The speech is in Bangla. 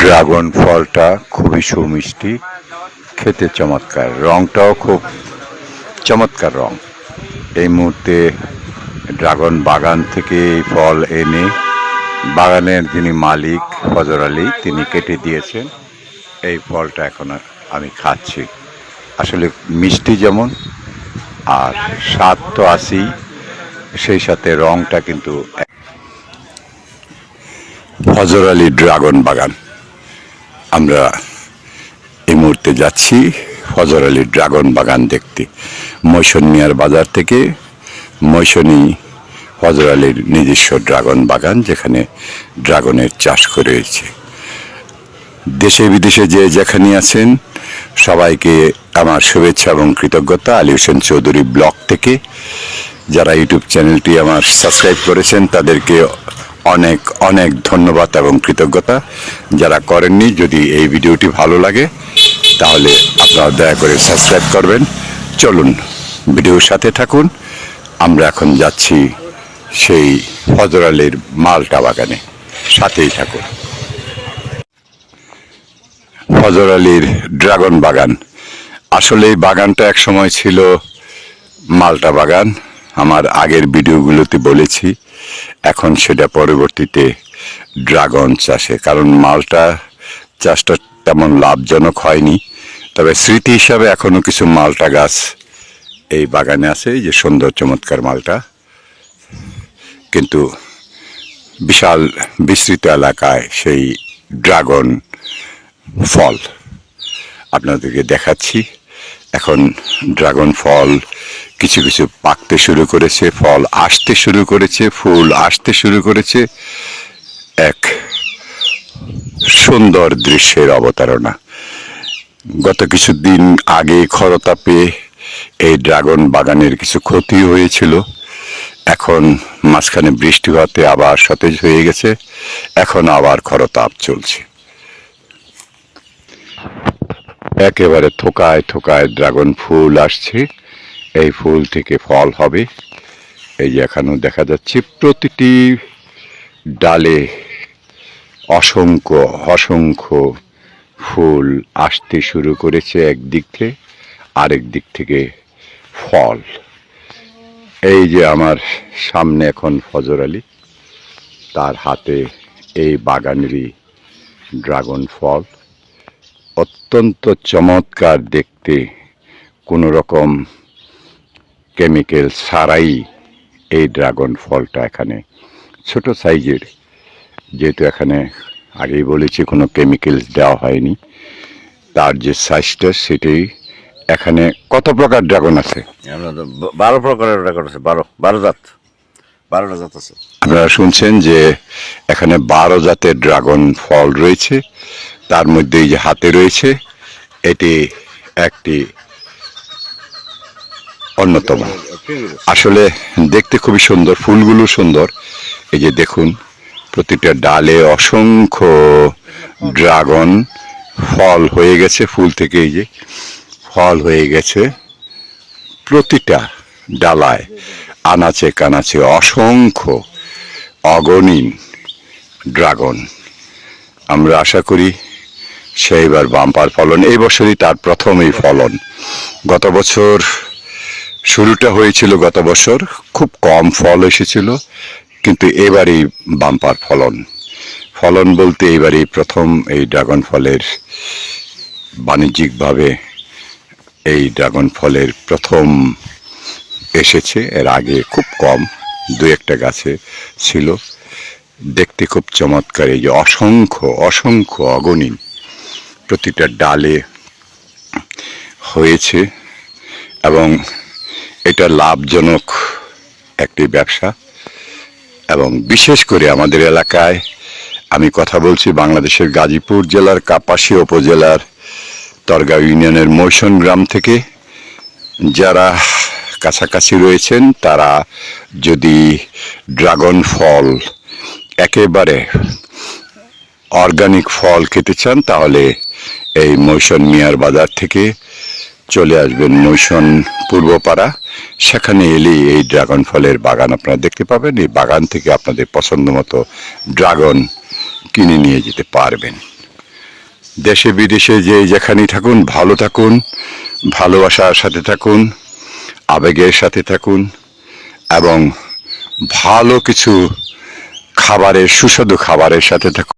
ড্রাগন ফলটা খুবই সুমিষ্টি, খেতে চমৎকার। রংটাও খুব চমৎকার রং। এই মুহূর্তে ড্রাগন বাগান থেকে এই ফল এনে বাগানের যিনি মালিক ফজর আলী, তিনি কেটে দিয়েছেন। এই ফলটা এখন আমি খাচ্ছি। আসলে মিষ্টি যেমন, আর স্বাদ তো আছেই, সেই সাথে রংটা কিন্তু ফজর আলী ড্রাগন বাগান। আমরা এই মুহূর্তে যাচ্ছি ফজর আলী ড্রাগন বাগান দেখতে। মৈশন মিয়ার বাজার থেকে মৈশনী ফজর আলীর নিজস্ব ড্রাগন বাগান যেখানে ড্রাগনের চাষ করেছে দেশে বিদেশে যে যেখানে আছেন, সবাইকে আমার শুভেচ্ছা এবং কৃতজ্ঞতা। আলী হোসেন চৌধুরী ব্লগ থেকে যারা ইউটিউব চ্যানেলটি আমার সাবস্ক্রাইব করেছেন, তাদেরকে অনেক অনেক ধন্যবাদ এবং কৃতজ্ঞতা যারা করেননি। যদি এই ভিডিওটি ভালো লাগে, তাহলে আপনারা দয়া করে সাবস্ক্রাইব করবেন। চলুন, ভিডিওর সাথে থাকুন। আমরা এখন যাচ্ছি সেই ফজর আলীর মালটা বাগানে। সাথেই থাকুন। ফজর আলীর ড্রাগন বাগান। আসলে এই বাগানটা এক সময় ছিল মালটা বাগান। আমার আগের ভিডিওগুলোতে বলেছি, এখন সেটা পরবর্তীতে ড্রাগন চাষে, কারণ মালটা চাষটা তেমন লাভজনক হয়নি। তবে স্মৃতি হিসাবে এখনও কিছু মালটা গাছ এই বাগানে আছে যে সুন্দর চমৎকার মালটা। কিন্তু বিশাল বিস্তৃত এলাকায় সেই ড্রাগন ফল আপনাদেরকে দেখাচ্ছি। এখন ড্রাগন ফল কিছু কিছু পাকতে শুরু করেছে, ফল আসতে শুরু করেছে, ফুল আসতে শুরু করেছে। এক সুন্দর দৃশ্যের অবতারণা। গত কিছু দিন আগে খরতাপে এই ড্রাগন বাগানের কিছু ক্ষতি হয়েছিল। এখন মাঝখানে বৃষ্টি হতে আবার সতেজ হয়ে গেছে। এখন আবার খরতাপ চলছে। একেবারে থোকায় থোকায় ড্রাগন ফুল আসছে। এই ফুল থেকে ফল হবে। এই যে এখানেও দেখা যাচ্ছে প্রতিটি ডালে অসংখ্য অসংখ্য ফুল আসতে শুরু করেছে একদিক থেকে আরেক দিক থেকে ফল। এই যে আমার সামনে এখন ফজর আলী, তার হাতে এই বাগানেরই ড্রাগন ফল। অত্যন্ত চমৎকার দেখতে, কোনো রকম কেমিক্যাল ছাড়াই এই ড্রাগন ফলটা এখানে ছোট সাইজের। যেহেতু এখানে আগেই বলেছি কোনো কেমিক্যালস দেওয়া হয়নি তার যে সাইজটা সেটাই এখানে কত প্রকার ড্রাগন আছে? বারো প্রকারের ড্রাগন আছে বারো বারো জাত বারোটা জাত আছে। আপনারা শুনছেন যে এখানে বারো জাতের ড্রাগন ফল রয়েছে তার মধ্যে এই যে হাতে রয়েছে এটি একটি অন্যতম। আসলে দেখতে খুবই সুন্দর, ফুলগুলো সুন্দর। এই যে দেখুন, প্রতিটা ডালে অসংখ্য ড্রাগন ফল হয়ে গেছে, ফুল থেকে এই যে ফল হয়ে গেছে প্রতিটা ডালায়। আনাচে কানাচে অসংখ্য অগণিন ড্রাগন। আমরা আশা করি সেইবার বাম্পার ফলন, এই বছরই তার প্রথম এই ফলন। গত বছর শুরুটা হয়েছিল গত বছর। খুব কম ফল এসেছিল, কিন্তু এবারই বাম্পার ফলন। ফলন বলতে এবারই প্রথম এই ড্রাগন ফলের বাণিজ্যিকভাবে এই ড্রাগন ফলের প্রথম এসেছে। এর আগে খুব কম, দু একটা গাছে ছিল। দেখতে খুব চমৎকার, এই যে অসংখ্য অসংখ্য অগণিন প্রতিটা ডালে হয়েছে এবং এটা লাভজনক একটি ব্যবসা। এবং বিশেষ করে আমাদের এলাকায় আমি কথা বলছি বাংলাদেশের গাজীপুর জেলার কাপাসী উপজেলার তরগাঁও ইউনিয়নের মৈশন গ্রাম থেকে। যারা কাছাকাছি রয়েছেন, তারা যদি ড্রাগন ফল একেবারে অর্গানিক ফল খেতে চান, তাহলে এই মৈশন মিয়ার বাজার থেকে চলে আসবেন মৈশন পূর্বপাড়া। সেখানে এলেই এই ড্রাগন ফলের বাগান আপনারা দেখতে পাবেন। এই বাগান থেকে আপনাদের পছন্দ মতো ড্রাগন কিনে নিয়ে যেতে পারবেন। দেশে বিদেশে যে যেখানেই থাকুন, ভালো থাকুন, ভালোবাসার সাথে থাকুন, আবেগের সাথে থাকুন এবং ভালো কিছু খাবারের, সুস্বাদু খাবারের সাথে থাকুন।